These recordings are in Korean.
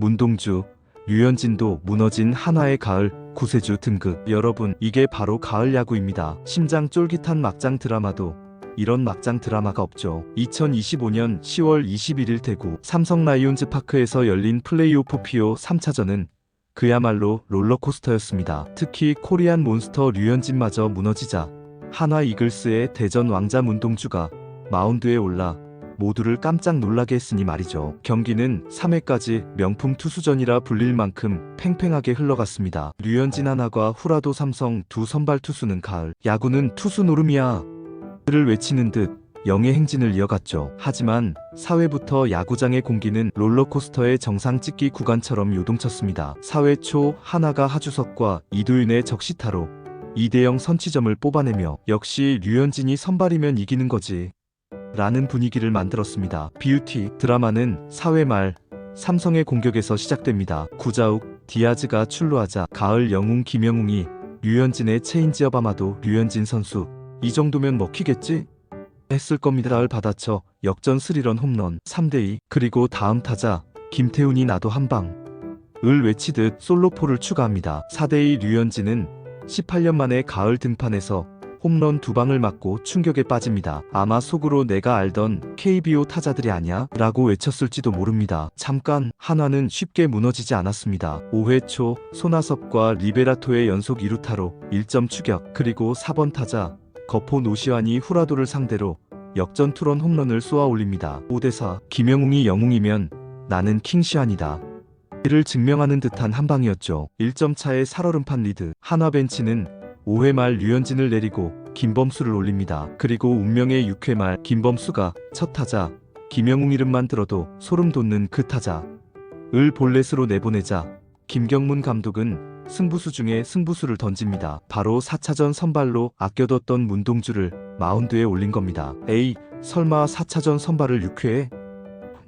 문동주, 류현진도 무너진 한화의 가을 구세주 등극. 여러분, 이게 바로 가을 야구입니다. 심장 쫄깃한 막장 드라마도 이런 막장 드라마가 없죠. 2025년 10월 21일 대구 삼성 라이온즈 파크에서 열린 플레이오프 피오 3차전은 그야말로 롤러코스터였습니다. 특히 코리안 몬스터 류현진마저 무너지자 한화 이글스의 대전 왕자 문동주가 마운드에 올라 모두를 깜짝 놀라게 했으니 말이죠. 경기는 3회까지 명품 투수전이라 불릴 만큼 팽팽하게 흘러갔습니다. 류현진 하나과 후라도 삼성 두 선발 투수는 가을, 야구는 투수 노름이야. 를 외치는 듯 영의 행진을 이어갔죠. 하지만 4회부터 야구장의 공기는 롤러코스터의 정상 찍기 구간처럼 요동쳤습니다. 4회 초 하나가 하주석과 이도윤의 적시타로 2대0 선취점을 뽑아내며 역시 류현진이 선발이면 이기는 거지. 라는 분위기를 만들었습니다. 비유티 드라마는 4회 말 삼성의 공격에서 시작됩니다. 구자욱, 디아즈가 출루하자 가을 영웅 김영웅이 류현진의 체인지업 아마도 류현진 선수 이 정도면 먹히겠지? 했을 겁니다를 받아쳐 역전 스리런 홈런 3대2 그리고 다음 타자 김태훈이 나도 한방 을 외치듯 솔로포를 추가합니다. 4대2 류현진은 18년 만에 가을 등판에서 홈런 두 방을 맞고 충격에 빠집니다. 아마 속으로 내가 알던 KBO 타자들이 아니야? 라고 외쳤을지도 모릅니다. 잠깐 한화는 쉽게 무너지지 않았습니다. 5회 초 손아섭과 리베라토의 연속 2루타로 1점 추격 그리고 4번 타자 거포 노시환이 후라도를 상대로 역전 투런 홈런을 쏘아 올립니다. 5대4 김영웅이 영웅이면 나는 킹시안이다. 이를 증명하는 듯한 한 방이었죠. 1점 차의 살얼음판 리드. 한화 벤치는 5회 말 류현진을 내리고 김범수를 올립니다. 그리고 운명의 6회 말 김범수가 첫 타자 김영웅 이름만 들어도 소름 돋는 그 타자 을 볼넷으로 내보내자 김경문 감독은 승부수 중에 승부수를 던집니다. 바로 4차전 선발로 아껴뒀던 문동주를 마운드에 올린 겁니다. 에이 설마 4차전 선발을 6회에?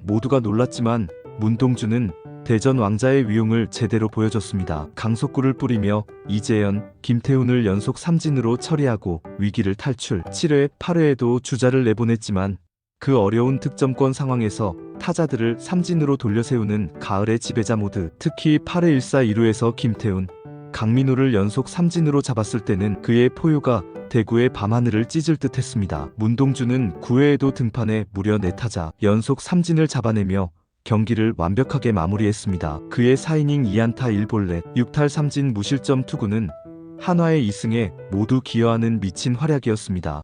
모두가 놀랐지만 문동주는 대전 왕자의 위용을 제대로 보여줬습니다. 강속구를 뿌리며 이재현, 김태훈을 연속 삼진으로 처리하고 위기를 탈출. 7회, 8회에도 주자를 내보냈지만 그 어려운 득점권 상황에서 타자들을 삼진으로 돌려세우는 가을의 지배자 모드. 특히 8회 1사 2루에서 김태훈, 강민호를 연속 삼진으로 잡았을 때는 그의 포효가 대구의 밤하늘을 찢을 듯 했습니다. 문동주는 9회에도 등판에 무려 4타자 연속 삼진을 잡아내며 경기를 완벽하게 마무리했습니다. 그의 4이닝 2안타 1볼넷 6탈 3진 무실점 투구는 한화의 2승에 모두 기여하는 미친 활약이었습니다.